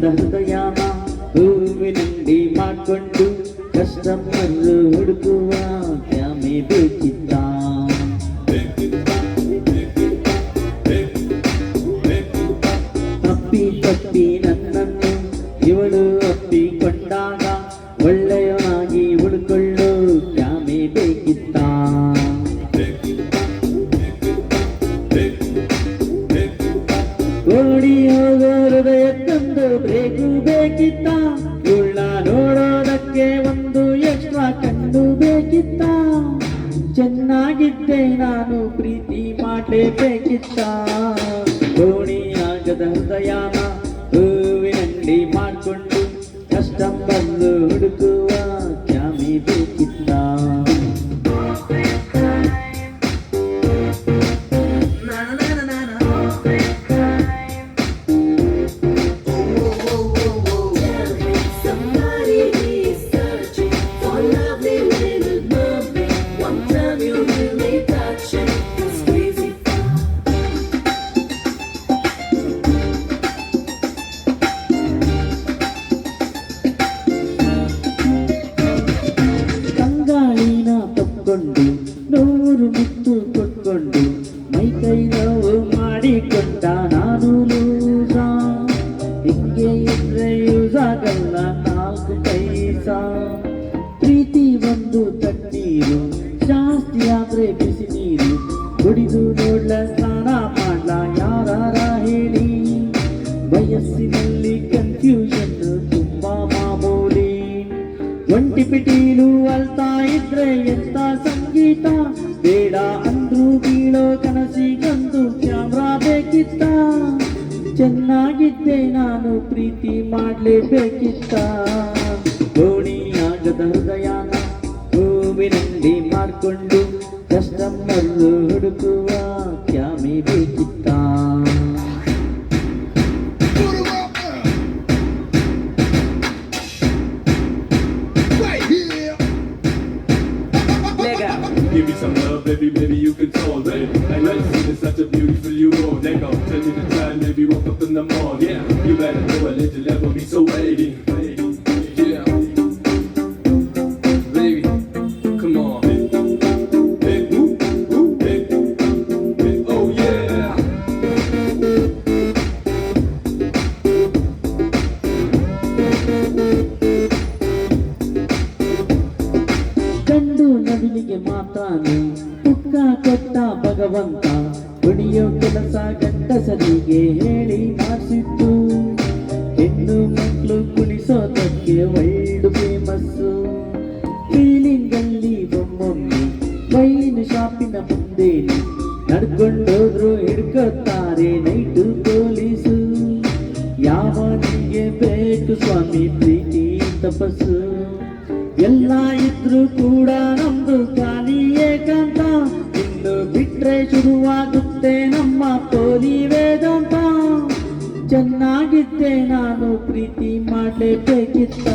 ಕೋಡಿಯಾಗದ ಹೃದಯನ ಹೂವಿನಲ್ಲಿ ಮಾಡಿಕೊಂಡು ಕಸ್ಟಮರ್ ಹುಡುಕುವ ಕ್ಯಾಮೆ ಬೇಕಿತ್ತ ಅಪ್ಪಿ ತಪ್ಪಿ ನನ್ನನ್ನು ಇವಳು ಅಪ್ಪಿಕೊಂಡಾಗ ಒಳ್ಳೆಯವನಾಗಿ ಉಳ್ಕೊಳ್ಳು ಕ್ಯಾಮೆ ಬೇಕಿತ್ತ ಓಡಿ ಚೆನ್ನಾಗಿದ್ದೆ ನಾನು ಪ್ರೀತಿ ಮಾಡಲೇಬೇಕಿತ್ತ? ಇದ್ರೆ ಯೂಸ್ ಆಗಲ್ಲ ನಾಲ್ಕು ಪೈಸ. ಪ್ರೀತಿ ಒಂದು ತಣ್ಣೀರು, ಜಾಸ್ತಿ ಆದ್ರೆ ಬಿಸಿ ನೀರು. ಕುಡಿದು ನೋಡ್ಲ ಸ್ನಾನ ಮಾಡ್ಲ ಯಾರ ಹೇಳಿ. ವಯಸ್ಸಿನಲ್ಲಿ ಕನ್ಫ್ಯೂಷನ್ ತುಂಬಾ ಮಾಮೂಲಿ. ಒಂಟಿ ಪಿಟೀಲು ಅಲ್ತಾ ಇದ್ರೆ ಎಂತ ಸಂಗೀತ? ಬೇಡ ಅಂದ್ರು ಬೀಳೋ ಕನಸಿಗೊಂದು ಕ್ಯಾಮ್ರಾ ಬೇಕಿತ್ತ? ಚೆನ್ನಾಗಿದ್ದೆ ನಾನು ಪ್ರೀತಿ ಮಾಡ್ಲೇಬೇಕಿತ್ತ ದೋಣಿಯಾಗದ ಹೃದಯನ ಹೂವಿನಲ್ಲಿ ಮಾಡಿಕೊಂಡು ಕಸ್ಟಮರ್ ಹುಡುಕುವ ಕ್ಯಾಮೆ ಬೇಕಿತ್ತ Put 'em up now. Right here. Give me some love, baby, baby, you control it. Like medicine is such a beautiful you in the morning. Yeah, you better know a little never be so waiting. Yeah, baby, come on. Hey, ooh, ooh, hey, hey, oh yeah. ಗಂಡು ನವಿಲಿಗೆ ಮಾತಾನೆ ಪುಕ್ಕ ಕೊಟ್ಟ ಭಗವಂತ ದುಡಿಯೋ ಕೆಲಸ ಗಂಡಸರಿಗೆ ಹೇಳಿ ಮಾಡಿಸಿತ್ತು ಹೆಣ್ಣು ಮಕ್ಕಳು ಕುಣಿಸೋದಕ್ಕೆ wild famous. ಫೀಲಿಂಗಲ್ಲಿ ಒಮ್ಮೊಮ್ಮೆ ವೈನ್ ಶಾಪಿನ ಮುಂದೆ ನಡ್ಕೊಂಡೋದ್ರು ಹಿಡ್ಕೊತಾರೆ ನೈಟು ಪೊಲೀಸು. ಯಾವನಿಗೆ ಬೇಕು ಸ್ವಾಮಿ, ಪ್ರೀತಿ, ತಪಸ್ಸು. ಎಲ್ಲ ಇದ್ರು ಕೂಡ ನಮ್ದು ಖಾಲಿ ಬಿಟ್ರೆ ಶುರುವಾಗುತ್ತೆ ನಮ್ಮ ಪೋಲಿ ವೇದಾಂತ. ಚೆನ್ನಾಗಿದ್ದೆ ನಾನು ಪ್ರೀತಿ ಮಾಡಲೇಬೇಕಿತ್ತ.